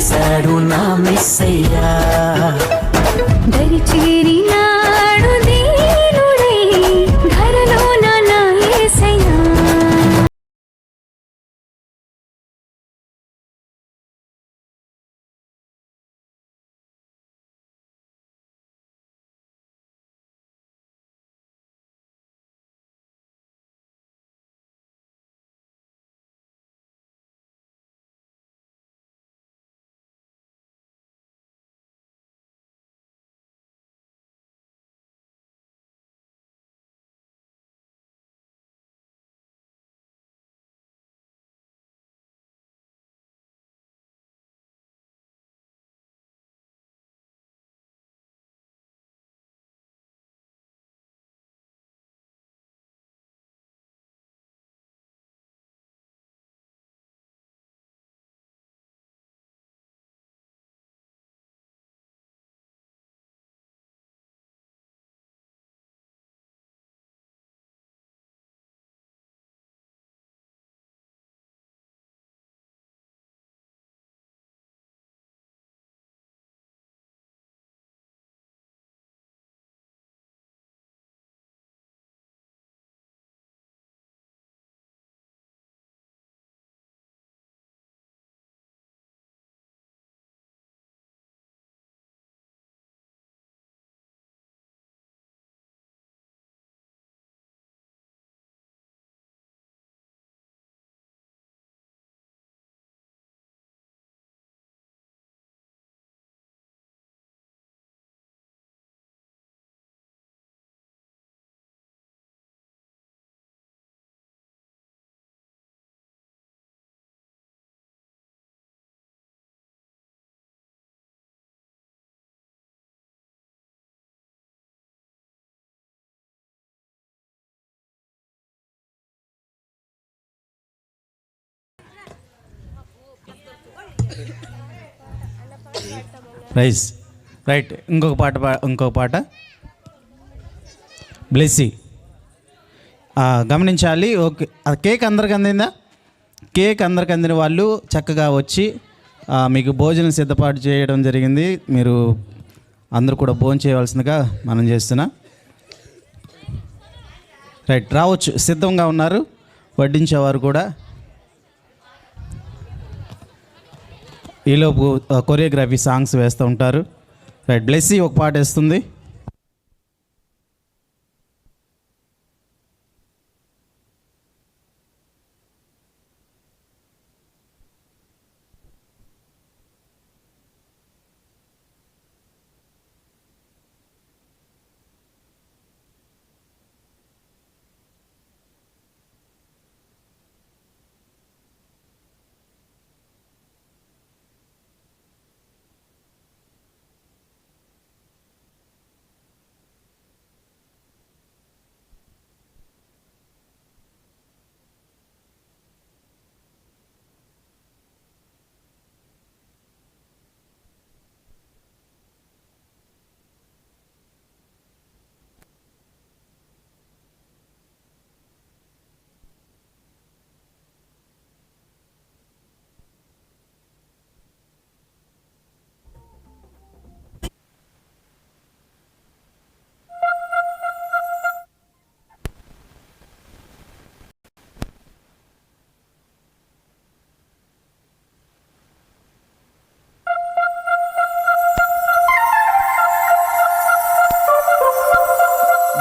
చేశాడు నా మెస్సయ్యా. దరిచేరినాడు rice right ఇంకొక పాట ఇంకొక పాట. బ్లెస్సి గమనించాలి ఓకే. కేక్ అందరికి అందిందా? కేక్ అందరికి అందిన వాళ్ళు చక్కగా వచ్చి మీకు భోజనం సిద్ధపాటు చేయడం జరిగింది. మీరు అందరూ కూడా భోజనం చేయవలసిందిగా మనం చేస్తున్నా. రైట్ రావచ్చు. సిద్ధంగా ఉన్నారు. వడ్డించేవారు కూడా. ఈలోపు కొరియోగ్రఫీ సాంగ్స్ వేస్తూ ఉంటారు. రైట్ బ్లెస్సీ ఒక పాట వేస్తుంది.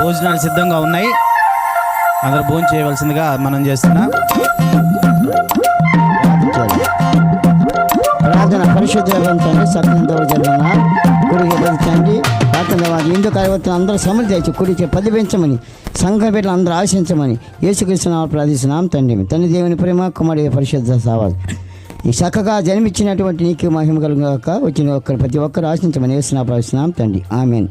భోజనాలు సిద్ధంగా ఉన్నాయి. అందరూ భోజనం చేయవలసిందిగా మనం చేస్తున్నాం. ప్రార్థన పరిశుద్ధ తండ్రి సత్యం దౌర్జన్యన కుడికి ప్రార్థన అందరూ సమృద్ధి తెచ్చి కుడికి పదిపించమని సంఘ బిడ్డలు అందరూ ఆశించమని యేసుకృష్ణ ప్రార్థిస్తున్నాం తండ్రి. తండ్రి దేవుని ప్రేమ కుమారి పరిశుద్ధ సావాలి ఈ చక్కగా జన్మించినటువంటి నీకు మహిమ కలుగాక వచ్చిన ఒక్కరు ప్రతి ఒక్కరు ఆశించమని వేసిన ప్రార్థిస్తున్నాం తండ్రి. ఆమెన్.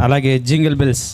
అలాగే జింగిల్ బిల్స్.